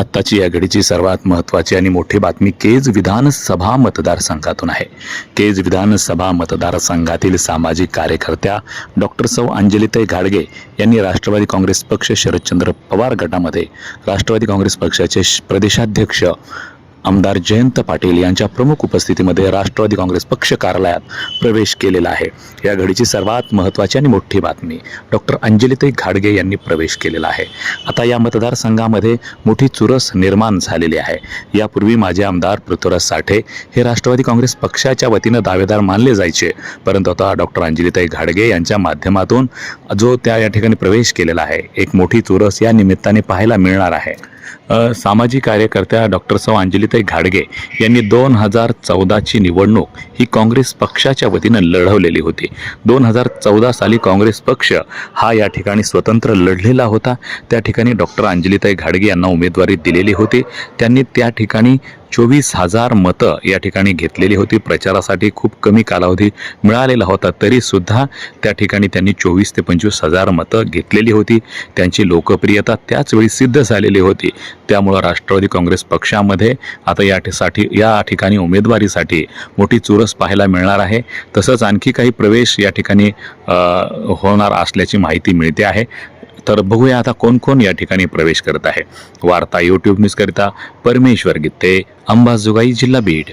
आत्ताची या घडीची सर्वात महत्त्वाची आणि मोठी बातमी केज विधानसभा मतदारसंघातून आहे. केज विधानसभा मतदारसंघातील सामाजिक कार्यकर्त्या डॉक्टर सौ अंजलिताई घाडगे यांनी राष्ट्रवादी काँग्रेस पक्ष शरदचंद्र पवार गटामध्ये राष्ट्रवादी काँग्रेस पक्षाचे प्रदेशाध्यक्ष आमदार जयंत पाटील यांच्या प्रमुख उपस्थितीमध्ये राष्ट्रवादी काँग्रेस पक्ष कार्यालयात प्रवेश केलेला आहे. या घडीची सर्वात महत्त्वाची आणि मोठी बातमी डॉक्टर अंजलिताई घाडगे यांनी प्रवेश केलेला आहे. आता या मतदारसंघामध्ये मोठी चुरस निर्माण झालेली आहे. यापूर्वी माजी आमदार पृथ्वीराज साठे हे राष्ट्रवादी काँग्रेस पक्षाच्या वतीनं दावेदार मानले जायचे. परंतु आता डॉक्टर अंजलिताई घाडगे यांच्या माध्यमातून जो त्या या ठिकाणी प्रवेश केलेला आहे एक मोठी चुरस या निमित्ताने पाहायला मिळणार आहे. सामाजिक कार्यकर्त्या डॉक्टर सौ अंजलिताई घाडगे यांनी दोन हजार चौदाची निवडणूक ही काँग्रेस पक्षाच्या वतीनं लढवलेली होती. दोन हजार चौदा साली काँग्रेस पक्ष हा या ठिकाणी स्वतंत्र लढलेला होता. त्या ठिकाणी डॉक्टर अंजलिताई घाडगे यांना उमेदवारी दिलेली होती. त्यांनी त्या ठिकाणी चोवीस हजार मतं या ठिकाणी घेतलेली होती. प्रचारासाठी खूप कमी कालावधी मिळालेला होता. तरीसुद्धा त्या ठिकाणी त्यांनी चोवीस ते पंचवीस हजार मतं घेतलेली होती. त्यांची लोकप्रियता त्याचवेळी सिद्ध झालेली होती. त्यामुळं राष्ट्रवादी काँग्रेस पक्षामध्ये आता यासाठी या ठिकाणी उमेदवारीसाठी मोठी चुरस पाहायला मिळणार आहे. तसंच आणखी काही प्रवेश या ठिकाणी होणार असल्याची माहिती मिळते आहे. तर बघूया आता कोण कोण या ठिकाणी प्रवेश करत आहे. वार्ता यूट्यूब न्यूजकरिता परमेश्वर गित्ते अंबाजोगाई जिल्हा बीड.